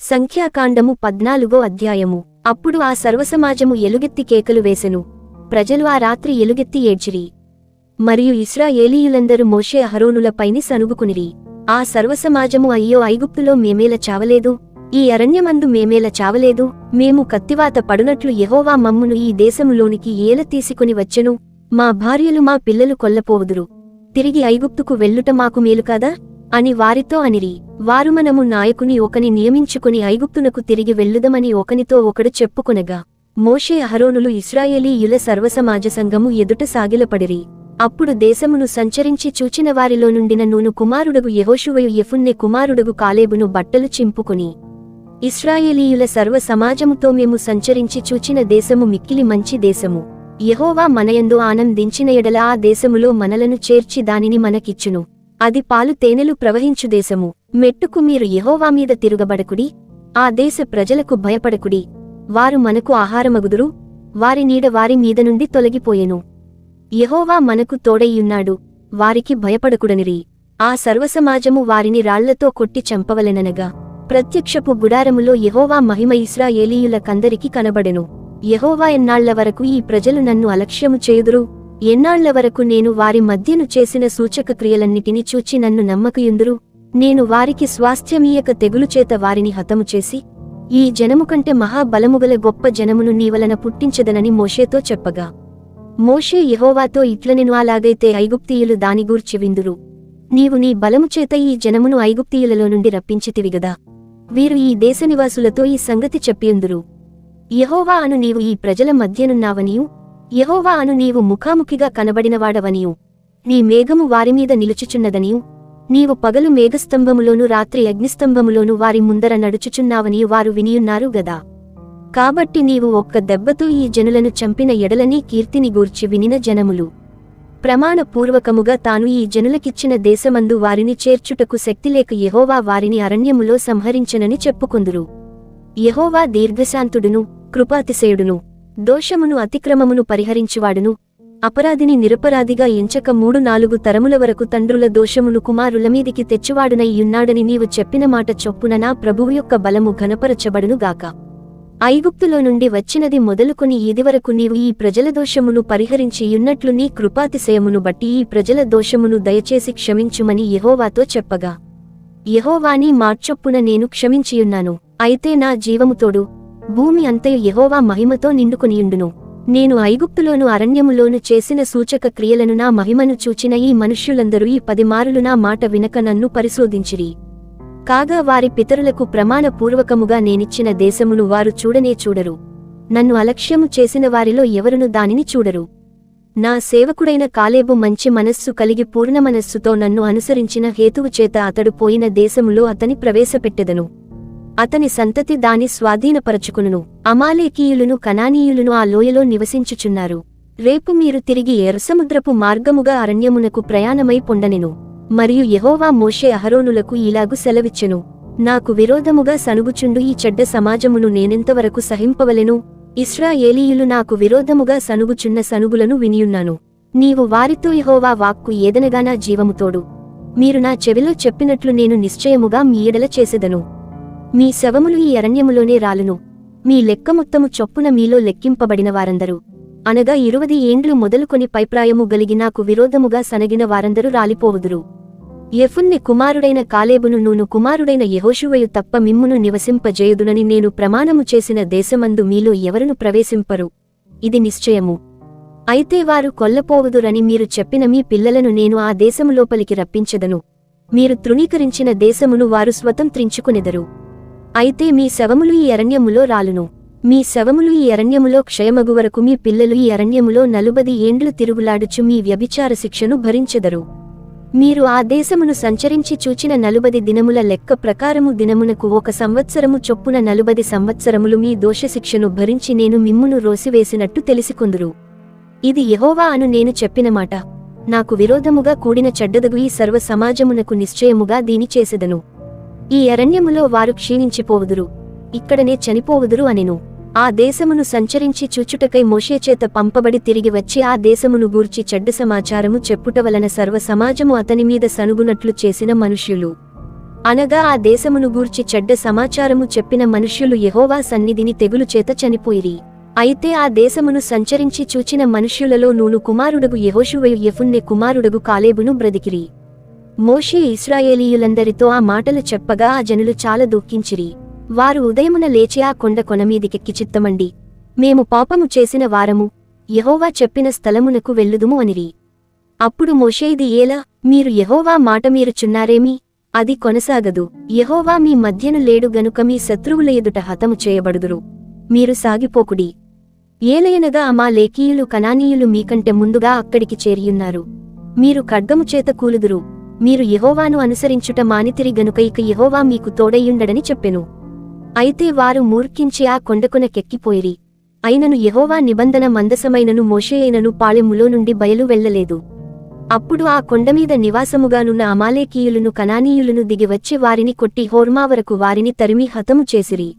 సంఖ్యాకాండము పద్నాలుగో అధ్యాయము. అప్పుడు ఆ సర్వసమాజము ఎలుగెత్తి కేకలు వేసెను. ప్రజలు ఆ రాత్రి ఎలుగెత్తి ఏడ్చిరి. మరియు ఇస్రాయేలీయులందరూ మోషే అహరోనులపైని సనుగుకునిరి ఆ సర్వసమాజము అయ్యో ఐగుప్తులో మేమేల చావలేదు? ఈ అరణ్యమందు మేమేల చావలేదు? మేము కత్తివాత పడునట్లు యహోవా మమ్మును ఈ దేశములోనికి ఏల తీసుకుని వచ్చెను? మా భార్యలు మా పిల్లలు కొల్లపోవుదురు. తిరిగి ఐగుప్తుకు వెళ్ళుట మాకు మేలుకాదా అని వారితో అనిరి. వారు మనము నాయకుని ఒకని నియమించుకుని ఐగుప్తునకు తిరిగి వెళ్ళుదమని ఒకనితో ఒకడు చెప్పుకొనగా మోషే అహరోనులు ఇస్రాయేలీయుల సర్వసమాజ సంఘము ఎదుట సాగిలపడిరి. అప్పుడు దేశమును సంచరించి చూచిన వారిలో నుండిన నూను కుమారుడగు యహోషువయు యెఫున్నె కుమారుడగు కాలేబును బట్టలు చింపుకుని ఇస్రాయేలీయుల సర్వ సమాజముతో మేము సంచరించి చూచిన దేశము మిక్కిలి మంచి దేశము. యహోవా మనయందు ఆనందించిన ఎడల ఆ దేశములో మనలను చేర్చి దానిని మనకిచ్చును. అది పాలు తేనెలు ప్రవహించు దేశము. మెట్టుకు మీరు యెహోవా మీద తిరుగబడకుడి ఆ దేశ ప్రజలకు భయపడకుడి. వారు మనకు ఆహారమగుదురు వారి నీడ వారి మీద నుండి తొలగిపోయెను. యహోవా మనకు తోడైయున్నాడు వారికి భయపడకుడనిరి. ఆ సర్వసమాజము వారిని రాళ్ళతో కొట్టి చంపవలెననగా. ప్రత్యక్షపు గుడారములో యహోవా మహిమ ఇస్రాయేలీయులకందరికీ కనబడెను. యహోవా ఎన్నాళ్ళ వరకు ఈ ప్రజలు నన్ను అలక్ష్యము చేయుదురు? ఎన్నాళ్ళ వరకు నేను వారి మధ్యను చేసిన సూచక క్రియలన్నిటిని చూచి నన్ను నమ్మకయుందురు? నేను వారికి స్వాస్థ్యమీయక తెగులుచేత వారిని హతము చేసి ఈ జనము కంటే మహాబలముగల గొప్ప జనమును నీవలన పుట్టించదనని మోషేతో చెప్పగా. మోషే యహోవాతో ఇట్లనెను అలాగైతే ఐగుప్తీయులు దానిగూర్చి విందురు. నీవు నీ బలము చేత ఈ జనమును ఐగుప్తీయులలో నుండి రప్పించితివిగదా వీరు ఈ దేశనివాసులతో ఈ సంగతి చెప్పియుందురు. యహోవా అను నీవు ఈ ప్రజల మధ్యనున్నావనియు యహోవా అను నీవు ముఖాముఖిగా కనబడినవాడవనియు. నీ మేఘము వారిమీద నిలుచుచున్నదనియు. నీవు పగలు మేఘస్తంభములోను రాత్రి అగ్నిస్తంభములోను వారి ముందర నడుచుచున్నావని వారు వినియున్నారు గదా. కాబట్టి నీవు ఒక్క దెబ్బతో ఈ జనులను చంపిన ఎడలని కీర్తిని గూర్చి వినిన జనములు. ప్రమాణపూర్వకముగా తాను ఈ జనులకిచ్చిన దేశమందు వారిని చేర్చుటకు శక్తిలేక యహోవా వారిని అరణ్యములో సంహరించనని చెప్పుకుందురు. యహోవా దీర్ఘశాంతుడును కృపాతిశయుడును. దోషమును అతిక్రమమును పరిహరించువాడును. అపరాధిని నిరపరాధిగా ఎంచక మూడు నాలుగు తరముల వరకు తండ్రుల దోషమును కుమారుల మీదికి తెచ్చువాడునై యున్నాడని నీవు చెప్పిన మాట చొప్పున నా ప్రభువు యొక్క బలము ఘనపరచబడునుగాక ఐగుప్తులో నుండి వచ్చినది మొదలుకొని ఇదివరకు నీవు ఈ ప్రజల దోషమును పరిహరించి యున్నట్లు నీ కృపాతిశయమును బట్టి ఈ ప్రజల దోషమును దయచేసి క్షమించుమని యహోవాతో చెప్పగా. యహోవాని మాట్చొప్పున నేను క్షమించియున్నాను. అయితే నా జీవముతోడు భూమి అంతయు యహోవా మహిమతో నిండుకునియుండును. నేను ఐగుప్తులోను అరణ్యములోను చేసిన సూచక క్రియలను నా మహిమను చూచిన ఈ మనుష్యులందరూ ఈ పదిమారులు నా మాట వినక నన్ను పరిశోధించిరి. కాగా వారి పితరులకు ప్రమాణపూర్వకముగా నేనిచ్చిన దేశమును వారు చూడనే చూడరు. నన్ను అలక్ష్యము చేసిన వారిలో ఎవరును దానిని చూడరు. నా సేవకుడైన కాలేబు మంచి మనస్సు కలిగి పూర్ణ మనస్సుతో నన్ను అనుసరించిన హేతువు చేత అతడు పోయిన దేశములో అతని ప్రవేశపెట్టెదను. అతని సంతతి దాని స్వాధీనపరచుకును అమాలేకీయులును కనానీయులను ఆ లోయలో నివసించుచున్నారు. రేపు మీరు తిరిగి ఎర్రసముద్రపు మార్గముగా అరణ్యమునకు ప్రయాణమై పొండనెను. మరియు యహోవా మోషే అహరోనులకు ఇలాగు సెలవిచ్చెను. నాకు విరోధముగా సనుగుచుండు ఈ చెడ్డ సమాజమును నేనెంతవరకు సహింపవలెను? ఇస్రాయేలీయులు నాకు విరోధముగా సనుగుచున్న సనుగులను వినియున్నాను. నీవు వారితో యహోవా వాక్కు ఏదనగానా జీవముతోడు మీరు నా చెవిలో చెప్పినట్లు నేను నిశ్చయముగా మీ ఎడల చేసెదను. మీ శవములు ఈ అరణ్యములోనే రాలును. మీ లెక్క మొత్తము చొప్పున మీలో లెక్కింపబడిన వారందరూ. అనగా ఇరువది ఏండ్లు మొదలుకొని పైప్రాయము గలిగి నాకు విరోధముగా సనగిన వారందరూ రాలిపోవుదురు. యఫున్ని కుమారుడైన కాలేబును నూను కుమారుడైన యహోషువయు తప్ప మిమ్మును నివసింపజేయుదునని నేను ప్రమాణము చేసిన దేశమందు మీలో ఎవరును ప్రవేశింపరు. ఇది నిశ్చయము. అయితే వారు కొల్లపోవుదురని మీరు చెప్పిన మీ పిల్లలను నేను ఆ దేశము లోపలికి రప్పించెదను. మీరు తృణీకరించిన దేశమును వారు స్వతంత్రించుకునెదరు. అయితే మీ శవములు ఈ అరణ్యములో రాలును. మీ శవములు ఈ అరణ్యములో క్షయమగు వరకు మీ పిల్లలు ఈ అరణ్యములో నలుబది ఏండ్లు తిరుగులాడుచు మీ వ్యభిచార శిక్షను భరించెదరు. మీరు ఆ దేశమును సంచరించి చూచిన నలుబది దినముల లెక్క ప్రకారము దినమునకు ఒక సంవత్సరము చొప్పున నలుబది సంవత్సరములు మీ దోషశిక్షను భరించి నేను మిమ్మును రోసివేసినట్టు తెలిసికొందురు. ఇది యెహోవా అను నేను చెప్పిన మాట. నాకు విరోధముగా కూడిన చెడ్డదగు ఈ సర్వ సమాజమునకు నిశ్చయముగా దీని చేసెదను. ఈ అరణ్యములో వారు క్షీణించిపోవుదురు. ఇక్కడనే చనిపోవుదురు అనెను. ఆ దేశమును సంచరించి చూచుటకై మోషేచేత పంపబడి తిరిగి వచ్చి ఆ దేశమును గూర్చి చెడ్డ సమాచారము చెప్పుట వలన సర్వ సమాజము అతని మీద సనుగునట్లు చేసిన మనుష్యులు. అనగా ఆ దేశమును గూర్చి చెడ్డ సమాచారము చెప్పిన మనుష్యులు యహోవా సన్నిధిని తెగులు చేత చనిపోయిరి. అయితే ఆ దేశమును సంచరించి చూచిన మనుష్యులలో నూను కుమారుడగు యహోషువయు యెఫున్నె కుమారుడగు కాలేబును బ్రతికిరి. మోషే ఇస్రాయేలీయులందరితో ఆ మాటలు చెప్పగా ఆ జనులు చాలా దుఃఖించిరి. వారు ఉదయమున లేచి ఆ కొండ కొనమీదికెక్కి చిత్తమండి. మేము పాపము చేసిన వారము యహోవా చెప్పిన స్థలమునకు వెళ్ళుదుము అనిరి. అప్పుడు మోషేది ఏలా మీరు యహోవా మాట మీరుచున్నారేమి? అది కొనసాగదు. యహోవా మీ మధ్యను లేడు గనుక మీ శత్రువుల ఎదుట హతము చేయబడుదురు. మీరు సాగిపోకుడి. ఏలయనగా మా లేకీయులు కనానీయులు మీకంటే ముందుగా అక్కడికి చేరియున్నారు. మీరు ఖడ్గము చేత కూలుదురు. మీరు యహోవాను అనుసరించుట మానితిరి గనుక ఇక యహోవా మీకు తోడయ్యుండడని చెప్పెను. అయితే వారు మూర్ఖించి ఆ కొండకునకెక్కిపోయిరి అయినను యహోవా నిబంధన మందసమైనను మోషేయైనను పాళెములో నుండి బయలు వెళ్ళలేదు. అప్పుడు ఆ కొండమీద నివాసముగానున్న అమాలేకీయులను కనానీయులను దిగివచ్చి వారిని కొట్టి హోర్మా వరకు వారిని తరిమి హతము చేసిరి.